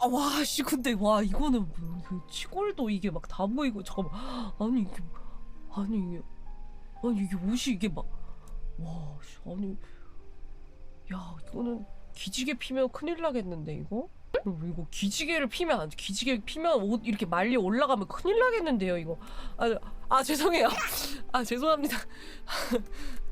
아, 와, 씨, 근데, 와, 이거는, 뭐, 그 치골도 이게 막 다 보이고, 잠깐만. 아니, 이게, 아니, 이게, 아니, 이게 옷이 이게 막, 와, 씨, 아니, 야, 이거는 기지개 피면 큰일 나겠는데, 이거? 그리고 이거 기지개를 피면. 기지개 피면 옷 이렇게 말리 올라가면 큰일 나겠는데요, 이거. 아, 아 죄송해요. 아, 죄송합니다.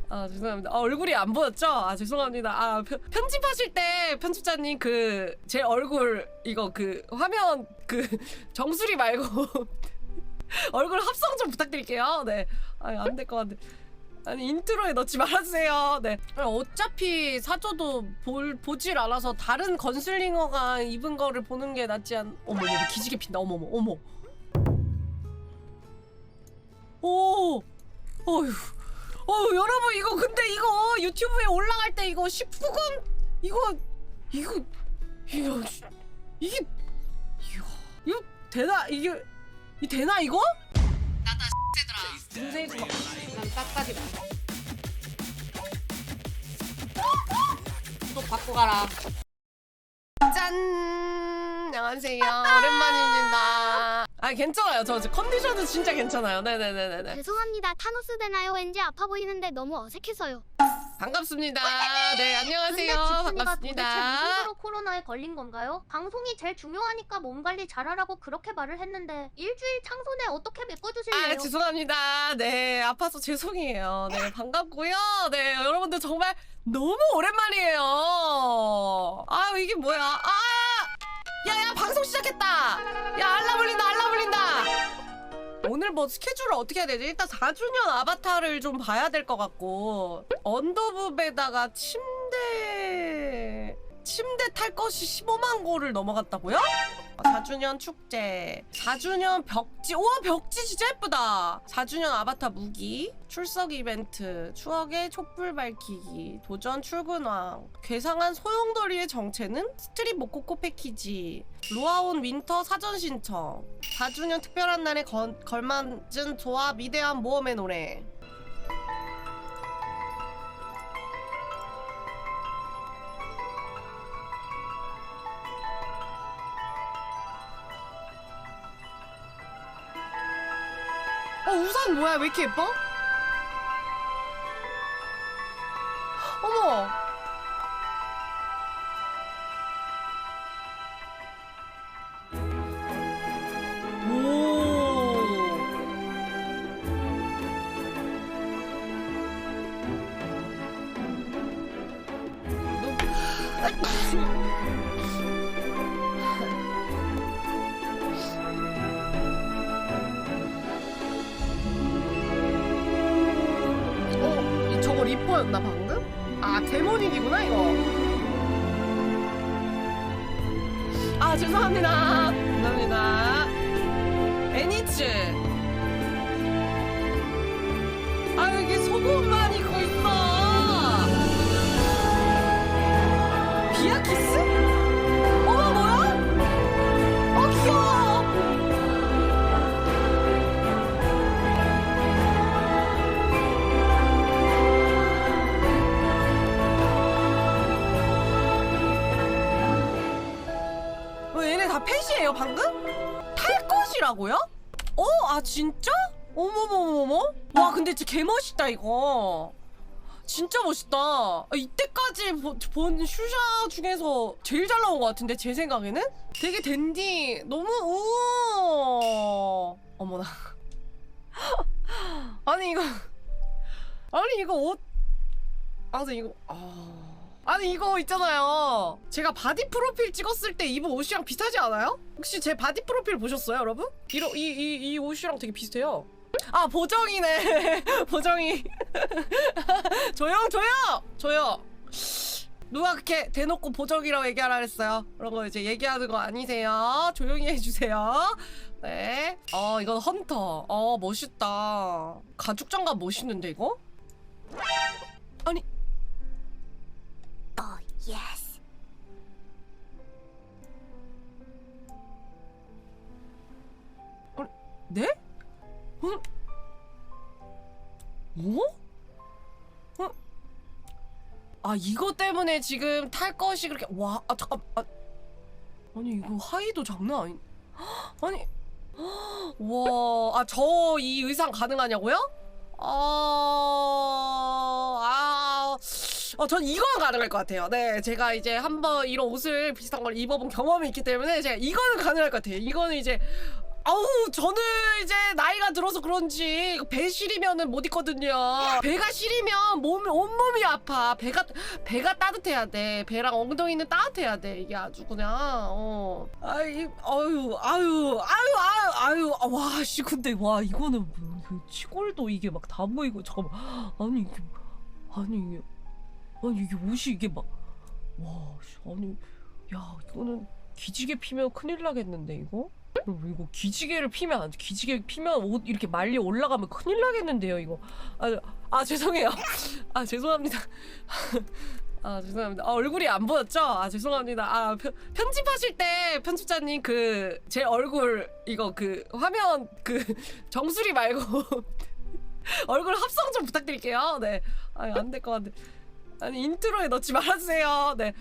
아 죄송합니다. 아, 얼굴이 안 보였죠? 아 죄송합니다. 아 편, 편집하실 때 편집자님 그 제 얼굴 이거 그 화면 그 정수리 말고 얼굴 합성 좀 부탁드릴게요. 네. 아니 안될 것 같아. 아니 인트로에 넣지 말아주세요. 네. 어차피 사줘도 볼 보질 않아서 다른 건슬링어가 입은 거를 보는 게 낫지 않. 어머 어머 기지개 핀다. 어머 어머 어머. 오. 어휴. 어 여러분 이거 근데 이거 유튜브에 올라갈 때 이거 19금? 이거 이거 이거 이게 이거 이거 되나? 이게 이 되나 이거? 나다 X들아 막난 딱까지 또 받고 가라. 짠! 안녕하세요. 오랜만입니다 아 괜찮아요 저, 저 컨디션은 진짜 괜찮아요 네네네네네 죄송합니다. 타노스 되나요? 왠지 아파 보이는데 너무 어색해서요. 반갑습니다. 네, 안녕하세요. 집순이가 도대체 반갑습니다. 무슨 수로 코로나에 걸린 건가요? 방송이 제일 중요하니까 몸 관리 잘하라고 그렇게 말을 했는데 일주일 창손에 어떻게 메꿔주실래요? 아, 죄송합니다. 네, 아파서 죄송해요. 네, 반갑고요. 네, 여러분들 정말 너무 오랜만이에요. 아, 이게 뭐야? 아! 야, 야, 방송 시작했다! 야, 알람 울린다, 알람 울린다! 오늘 뭐 스케줄을 어떻게 해야 되지? 일단 4주년 아바타를 좀 봐야 될 것 같고 언더북에다가 침대 침대 탈 것이 15만 고를 넘어갔다고요? 4주년 축제. 4주년 벽지. 우와 벽지 진짜 예쁘다. 4주년 아바타 무기 출석 이벤트 추억의 촛불 밝히기 도전 출근왕. 괴상한 소용돌이의 정체는 스트릿 모코코 패키지 로아온 윈터 사전 신청 4주년 특별한 날에 건, 걸맞은 조합 위대한 모험의 노래 어 우산 뭐야 왜 이렇게 예뻐? 어머 아 데모닉이구나 이거. 아 죄송합니다. 죄송합니다. 애니츠. 아 여기 속 펫이에요 방금? 탈 것이라고요? 어? 아 진짜? 어머머머머 와 근데 진짜 개멋있다 이거 진짜 멋있다 아, 이때까지 보- 본 슈샤 중에서 제일 잘 나온 것 같은데 제 생각에는? 되게 댄디 너무 우와 어머나 아니 이거 아니 이거 옷 아니 이거 아 아니 이거 있잖아요. 제가 바디 프로필 찍었을 때 입은 옷이랑 비슷하지 않아요? 혹시 제 바디 프로필 보셨어요, 여러분? 이러 이 이 이 옷이랑 되게 비슷해요. 아 보정이네. 보정이. 조용 조용 조용. 누가 그렇게 대놓고 보정이라고 얘기하라 그랬어요? 그런 거 이제 얘기하는 거 아니세요? 조용히 해주세요. 네. 어 이건 헌터. 어 멋있다. 가죽 장갑 멋있는데 이거? 아니 어, 예스. 네? 어? 어? 어? 아 이거 때문에 지금 탈 것이 그렇게 와 아 잠깐 아, 아니 이거 하의도 장난 아니 아니 와 아 저 이 의상 가능하냐고요? 어, 아, 어, 전 이건 가능할 것 같아요. 네, 제가 이제 한번 이런 옷을 비슷한 걸 입어본 경험이 있기 때문에 제가 이거는 가능할 것 같아요. 이거는 이제, 아우, 저는 이제 나이가 들어서 그런지 배 시리면은 못 입거든요. 배가 시리면 몸, 온몸이 아파. 배가, 배가 따뜻해야 돼. 배랑 엉덩이는 따뜻해야 돼. 이게 아주 그냥, 어. 아이, 아유, 아유, 아유, 아유, 아유, 아, 와, 씨, 근데, 와, 이거는, 뭐, 그 치골도 이게 막 다 보이고, 잠깐만. 아니, 이게, 아니, 이게, 아니, 이게 옷이 이게 막, 와, 씨, 아니, 야, 이거는 기지개 피면 큰일 나겠는데, 이거? 그리고 이거 기지개를 피면 안 돼. 기지개 피면 옷 이렇게 말리 올라가면 큰일 나겠는데요, 이거. 아, 아 죄송해요. 아, 죄송합니다. 아, 죄송합니다. 아, 얼굴이 안 보였죠? 아, 죄송합니다. 아, 편, 편집하실 때 편집자님 그 제 얼굴 이거 그 화면 그 정수리 말고 얼굴 합성 좀 부탁드릴게요. 네. 아, 안 될 것 같은데. 아니, 인트로에 넣지 말아주세요. 네.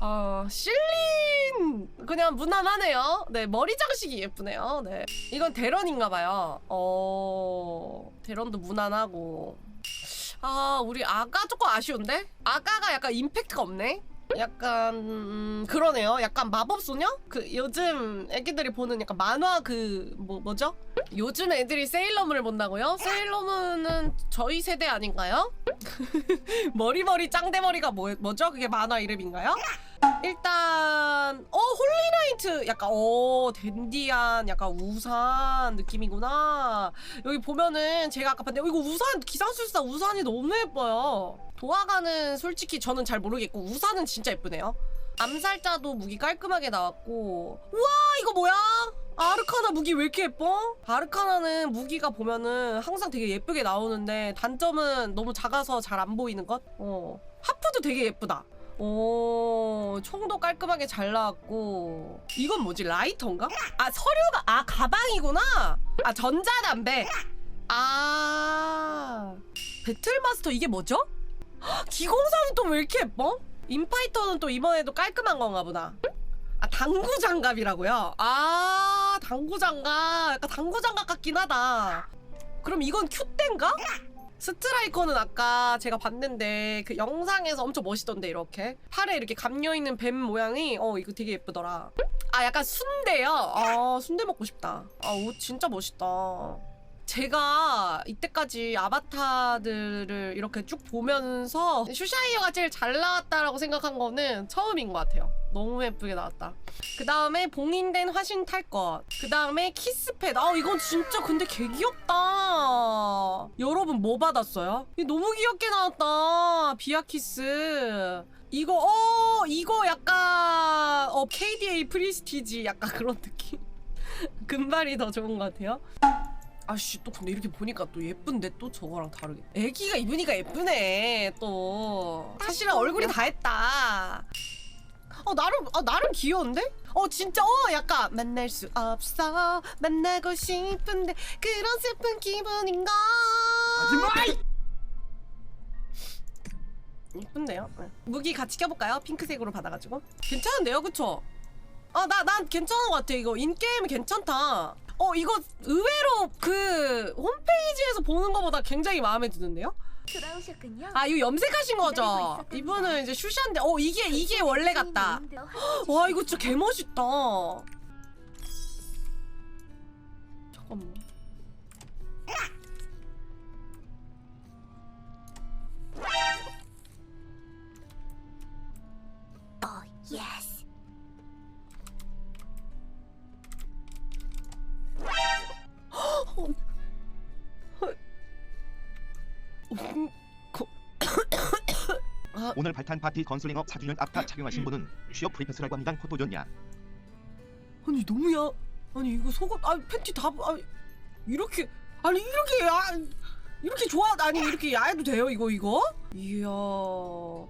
아, 실린 그냥 무난하네요. 네, 머리 장식이 예쁘네요. 네. 이건 대런인가 봐요. 어, 대런도 무난하고. 아, 우리 아가 조금 아쉬운데? 아가가 약간 임팩트가 없네. 약간 음, 그러네요. 약간 마법 소녀? 그 요즘 애기들이 보는 약간 만화 그 뭐 뭐죠? 요즘 애들이 세일러문을 본다고요? 세일러문은 저희 세대 아닌가요? 머리머리 짱대머리가 뭐, 뭐죠? 그게 만화 이름인가요? 일단 어 홀리나이트. 약간 어 댄디한 약간 우산 느낌이구나. 여기 보면은 제가 아까 봤는데 어, 이거 우산 기상술사 우산이 너무 예뻐요. 도화가는 솔직히 저는 잘 모르겠고 우산은 진짜 예쁘네요. 암살자도 무기 깔끔하게 나왔고. 우와 이거 뭐야? 아르카나 무기 왜 이렇게 예뻐? 아르카나는 무기가 보면은 항상 되게 예쁘게 나오는데 단점은 너무 작아서 잘 안 보이는 것? 어. 하프도 되게 예쁘다 오, 총도 깔끔하게 잘 나왔고 이건 뭐지 라이터인가? 아 서류가 아 가방이구나. 아 전자담배. 아 배틀마스터 이게 뭐죠? 헉, 기공사는 또 왜 이렇게 예뻐? 인파이터는 또 이번에도 깔끔한 건가 보다. 아 당구 장갑이라고요? 아 당구 장갑 약간 당구 장갑 같긴 하다. 그럼 이건 큐대인가? 스트라이커는 아까 제가 봤는데 그 영상에서 엄청 멋있던데 이렇게 팔에 이렇게 감겨 있는 뱀 모양이 어 이거 되게 예쁘더라. 아 약간 순대요. 아 순대 먹고 싶다. 아옷 진짜 멋있다. 제가 이때까지 아바타들을 이렇게 쭉 보면서 슈샤이어가 제일 잘 나왔다라고 생각한 거는 처음인 것 같아요. 너무 예쁘게 나왔다. 그 다음에 봉인된 화신 탈 것. 그 다음에 키스팻. 아 이건 진짜 근데 개 귀엽다. 여러분 뭐 받았어요? 이 너무 귀엽게 나왔다. 비아키스. 이거 어 이거 약간 어 KDA 프리스티지 약간 그런 느낌. 금발이 더 좋은 것 같아요. 아씨 또 근데 이렇게 보니까 또 예쁜데 또 저거랑 다르게 애기가 입으니까 예쁘네 또 사실은 얼굴이 다 했다 어 나름 어 나름 귀여운데? 어 진짜 어 약간 만날 수 없어 만나고 싶은데 그런 슬픈 기분인가? 네. 무기 같이 껴볼까요? 핑크색으로 받아가지고 괜찮은데요 그쵸? 아나 난 괜찮은 것 같아 이거 인게임 괜찮다 어 이거 의외로 그 홈페이지에서 보는 것보다 굉장히 마음에 드는데요? 돌아오셨군요. 아 이거 염색하신 거죠? 이분은 이제 슈샤인데 어 이게 이게 원래 같다 와 이거 진짜 개멋있다 잠깐만 예스. 오늘 발탄 파티 건슬링업 4주년 앞타 착용하신 분은 취업 프리패스라고 합니다. 포토존야. 아니 너무야. 아니 이거 속옷 아 팬티 다 아, 이렇게 아니 이렇게 야 이렇게 좋아? 아니 이렇게 야해도 돼요 이거 이거? 이야. 어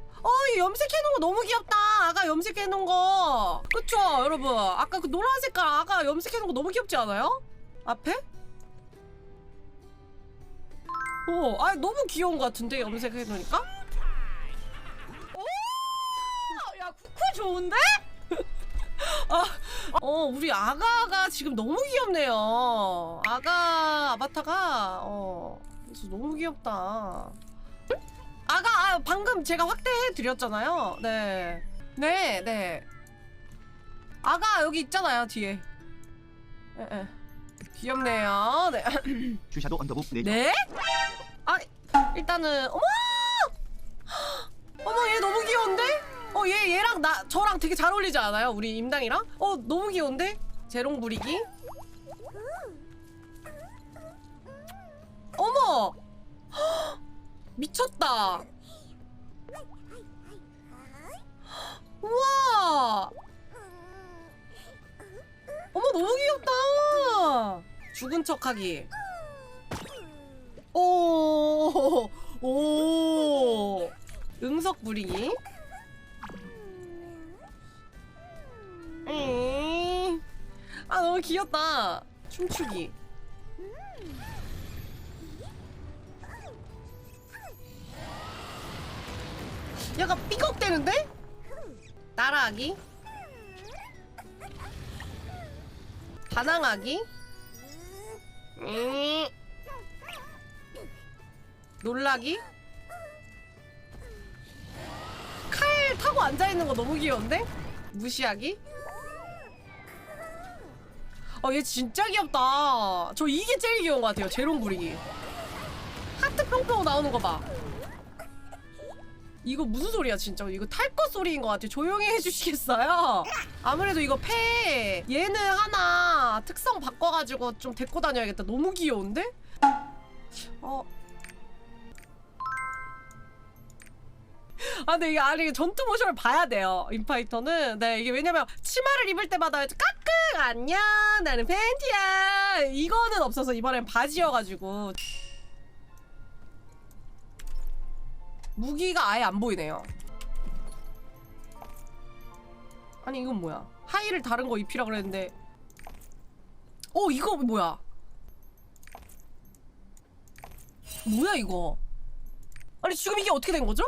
이 염색해 놓은 거 너무 귀엽다. 아가 염색해 놓은 거. 그쵸 여러분? 아까 그 노란 색깔 아가 염색해 놓은 거 너무 귀엽지 않아요? 앞에 어 아 너무 귀여운 거 같은데 염색해 놓으니까 오 야 쿠쿠 좋은데 어, 우리 아가가 지금 너무 귀엽네요. 아가 아바타가 어, 너무 귀엽다. 아가 아, 방금 제가 확대해 드렸잖아요. 네, 네, 네. 아가 여기 있잖아요 뒤에. 예, 예. 귀엽네요. 네. 슈샤도 언더북 내죠. 네? 아 일단은 어머 어머 얘 너무 귀여운데? 어 얘 얘랑 나 저랑 되게 잘 어울리지 않아요? 우리 임당이랑? 어 너무 귀여운데? 재롱 부리기 어머 헉, 미쳤다 우와 어머 너무 귀엽다 죽은 척하기 오, 오, 응석 부리기. 음. 아 너무 귀엽다. 춤추기. 약간 삐걱대는데? 따라하기. 반항하기. 음. 놀라기? 칼 타고 앉아있는 거 너무 귀여운데? 무시하기? 어, 얘 진짜 귀엽다. 저 이게 제일 귀여운 것 같아요. 재롱 부리기. 하트 뿅뿅 나오는 거 봐. 이거 무슨 소리야, 진짜. 이거 탈것 소리인 것 같아요. 조용히 해주시겠어요? 아무래도 이거 패 얘는 하나 특성 바꿔가지고 좀 데리고 다녀야겠다. 너무 귀여운데? 어, 아, 근데 이게 아니 전투 모션을 봐야 돼요. 인파이터는. 네, 이게 왜냐면 치마를 입을 때마다 까끄 안녕 나는 팬티야 이거는 없어서 이번엔 바지여가지고 무기가 아예 안 보이네요. 아니 이건 뭐야? 하의를 다른 거 입히라 그랬는데 어 이거 뭐야? 뭐야 이거? 아니 지금 이게 어떻게 된 거죠?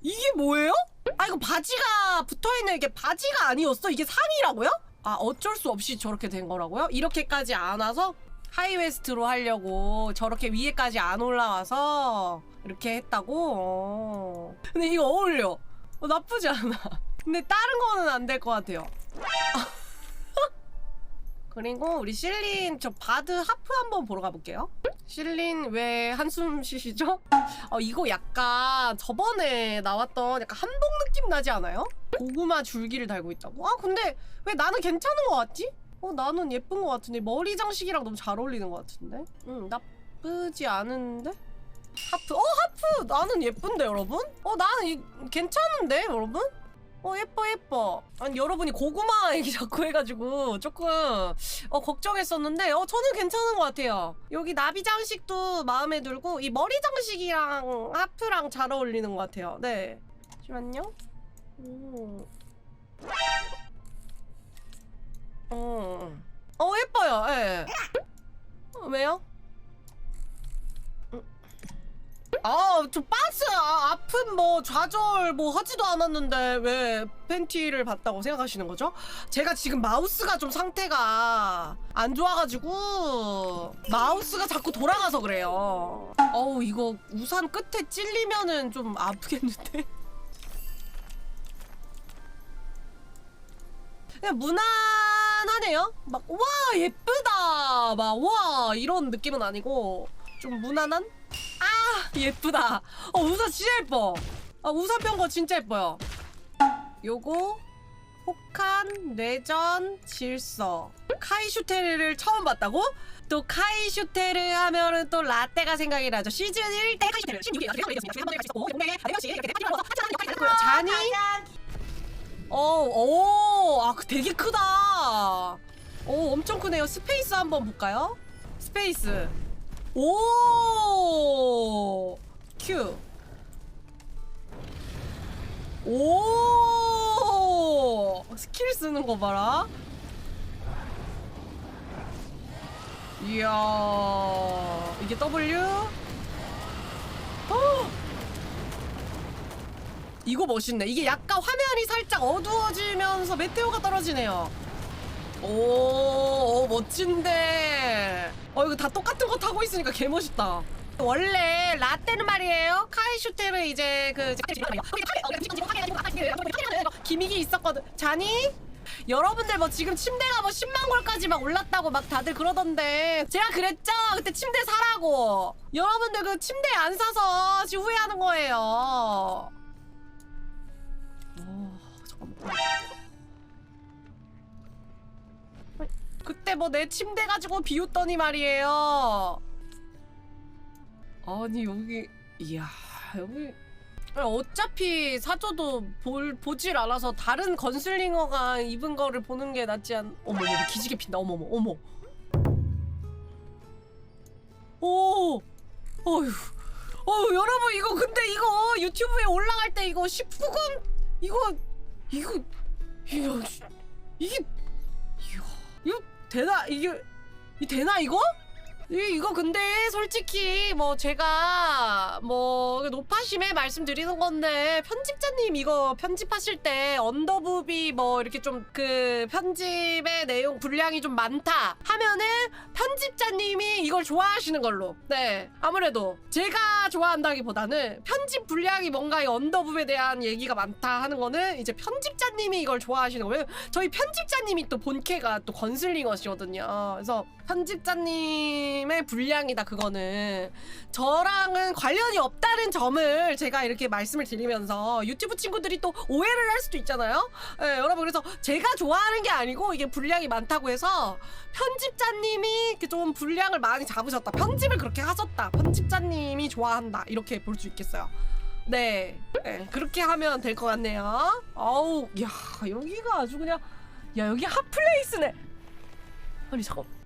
이게 뭐예요? 아 이거 바지가 붙어있는 이게 바지가 아니었어? 이게 산이라고요? 아 어쩔 수 없이 저렇게 된 거라고요? 이렇게까지 안 와서 하이웨스트로 하려고 저렇게 위에까지 안 올라와서 이렇게 했다고? 어. 근데 이거 어울려 어, 나쁘지 않아 근데 다른 거는 안 될 것 같아요 그리고 우리 실린 저 바드 하프 한번 보러 가볼게요 실린 왜 한숨 쉬시죠? 어 이거 약간 저번에 나왔던 약간 한복 느낌 나지 않아요? 고구마 줄기를 달고 있다고? 아 근데 왜 나는 괜찮은 것 같지? 어 나는 예쁜 것 같은데 머리 장식이랑 너무 잘 어울리는 것 같은데? 응 나쁘지 않은데? 하프 어 하프 나는 예쁜데 여러분? 어 나는 이, 괜찮은데 여러분? 어 예뻐 예뻐 아니 여러분이 고구마 얘기 자꾸 해가지고 조금 어 걱정했었는데 어 저는 괜찮은 것 같아요 여기 나비 장식도 마음에 들고 이 머리 장식이랑 하프랑 잘 어울리는 것 같아요 네 잠시만요 오. 어. 어 예뻐요 예 어, 왜요? 아, 저 빠스 아, 아픈 뭐 좌절 뭐 하지도 않았는데 왜 팬티를 봤다고 생각하시는 거죠? 제가 지금 마우스가 좀 상태가 안 좋아가지고 마우스가 자꾸 돌아가서 그래요. 어우 이거 우산 끝에 찔리면은 좀 아프겠는데? 그냥 무난 하네요. 막 와 예쁘다, 막 와 이런 느낌은 아니고 좀 무난한? 아 예쁘다. 어 우산 진짜 예뻐. 아 우산 편거 진짜 예뻐요. 요거 혹한 뇌전 질서 카이슈테르를 처음 봤다고? 또 카이슈테르 하면은 또 라떼가 생각이 나죠. 시즌 1때 카이슈테르 16위 어떻게 되었습니다. 한번에 갈수 있고 용맹의 다리없이 이렇게 파티를 하면서 하찮은 역할이 달고요. 잔이 어, 오, 아, 그 되게 크다. 오, 엄청 크네요. 스페이스 한번 볼까요? 스페이스. 오, 큐. 오, 스킬 쓰는 거 봐라. 이야, 이게 W? 어! 이거 멋있네. 이게 약간 화면이 살짝 어두워지면서 메테오가 떨어지네요. 오, 오 멋진데. 어 이거 다 똑같은 거 타고 있으니까 개 멋있다. 원래 라떼는 말이에요. 카이슈테를 이제 그 기믹이 있었거든. 자니? 여러분들 뭐 지금 침대가 뭐 10만 골까지 막 올랐다고 막 다들 그러던데 제가 그랬죠? 그때 침대 사라고. 여러분들 그 침대 안 사서 지금 후회하는 거예요. 그때 뭐 내 침대 가지고 비웃더니 말이에요. 아니 여기 이야 여기 어차피 사줘도 볼 보질 않아서 다른 건슬링어가 입은 거를 보는 게 낫지 않. 어머 어머 기지개 핀다 어머 어머 어머. 오, 어휴, 어휴 여러분 이거 근데 이거 유튜브에 올라갈 때 이거 19금 이거 이거 이거 이게 이거 이거 되나 이게 이 되나 이거? 이, 이거 근데 솔직히 뭐 제가 뭐 노파심에 말씀드리는 건데 편집자님 이거 편집하실 때 언더부비 뭐 이렇게 좀 그 편집의 내용 분량이 좀 많다 하면은 편집자님이 이걸 좋아하시는 걸로. 네. 아무래도 제가 좋아한다기보다는 편집 분량이 뭔가 이 언더부에 대한 얘기가 많다 하는 거는 이제 편집자님이 이걸 좋아하시는 거예요. 저희 편집자님이 또 본캐가 또 건슬링어시거든요. 그래서 편집자님의 분량이다 그거는. 저랑은 관련이 없다는 점을 제가 이렇게 말씀을 드리면서 유튜브 친구들이 또 오해를 할 수도 있잖아요? 예, 여러분 그래서 제가 좋아하는 게 아니고 이게 분량이 많다고 해서 편집자님이 좀 분량을 많이 잡으셨다. 편집을 그렇게 하셨다. 편집자님이 좋아한다. 이렇게 볼 수 있겠어요. 네, 네, 그렇게 하면 될 것 같네요. 어우 야 여기가 아주 그냥 야 여기 핫플레이스네. 아니 잠깐 어...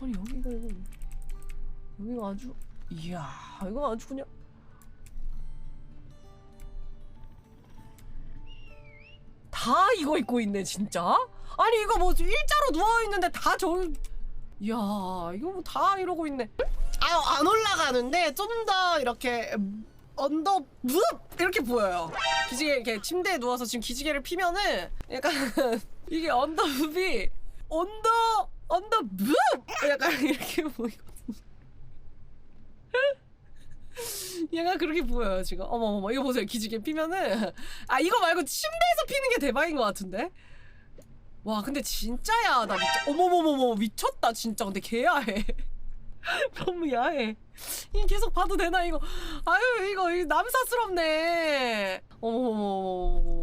아니 여기가 이거 여기가 아주 이야 이거 아주 그냥. 다 이거 입고 있네 진짜? 아니 이거 뭐 일자로 누워 있는데 다저 이야 이거 뭐 다 이러고 있네. 아안 올라가는데 좀 더 이렇게 언더 무 이렇게 보여요. 기지개 이렇게 침대에 누워서 지금 기지개를 피면은 약간 이게 언더무비 언더 언더 무 약간 이렇게 보이거든요. 얘가 그렇게 보여요 지금. 어머 어머 이거 보세요. 기지개 피면은. 아 이거 말고 침대에서 피는 게 대박인 것 같은데. 와 근데 진짜야. 나 미쳐 어머머머머 미쳤다 진짜. 근데 개야해. 너무 야해. 이 계속 봐도 되나 이거? 아유 이거, 이거 남사스럽네. 어머머머머머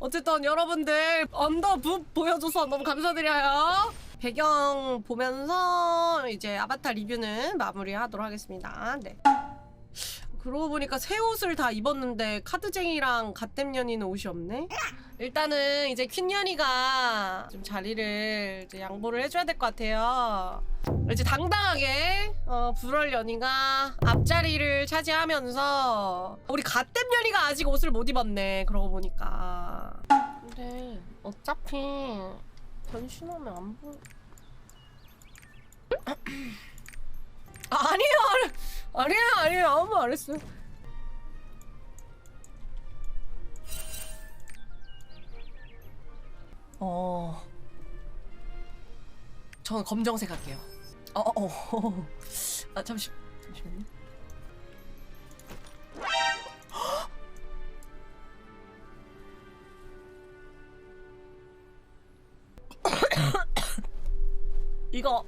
어쨌든 여러분들 언더붓 보여줘서 너무 감사드려요. 배경 보면서 이제 아바타 리뷰는 마무리하도록 하겠습니다. 네. 그러고 보니까 새 옷을 다 입었는데 카드쟁이랑 갓댐년이는 옷이 없네. 일단은 이제 퀸년이가 좀 자리를 이제 양보를 해줘야 될 것 같아요. 이제 당당하게 어, 불얼 연이가 앞자리를 차지하면서 우리 갓댐 연이가 아직 옷을 못 입었네. 그러고 보니까. 근데 어차피 변신하면 안 보. 아니에요, 아니- 아니에요, 아니에요. 아무 말 안 했어요. 어. 저는 검정색 할게요. 어, 어, 어. 아, 잠시, 잠시만요. 이거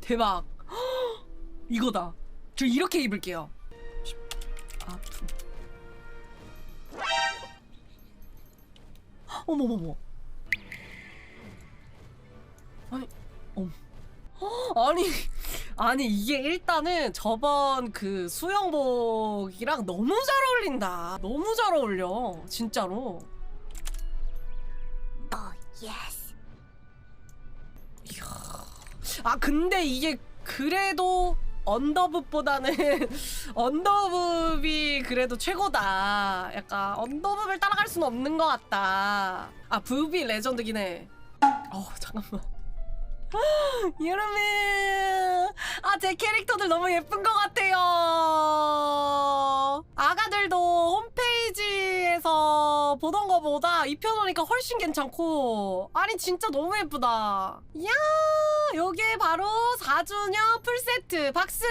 대박. 이거다. 저 이렇게 입을게요. 아프. 어머머머. 아니, 엄. 아니, 아니 이게 일단은 저번 그 수영복이랑 너무 잘 어울린다. 너무 잘 어울려, 진짜로. Oh, yes. 이야. 아 근데 이게 그래도 언더붓보다는 언더붓이 그래도 최고다. 약간 언더붓을 따라갈 수는 없는 것 같다. 아 붓이 레전드긴 해. 어 잠깐만. 여러분 아제 캐릭터들 너무 예쁜 것 같아요 아가들도 홈페이지 에서 보던 거보다 입혀 놓으니까 훨씬 괜찮고. 아니 진짜 너무 예쁘다. 이야 요게 바로 4주년 풀세트. 박수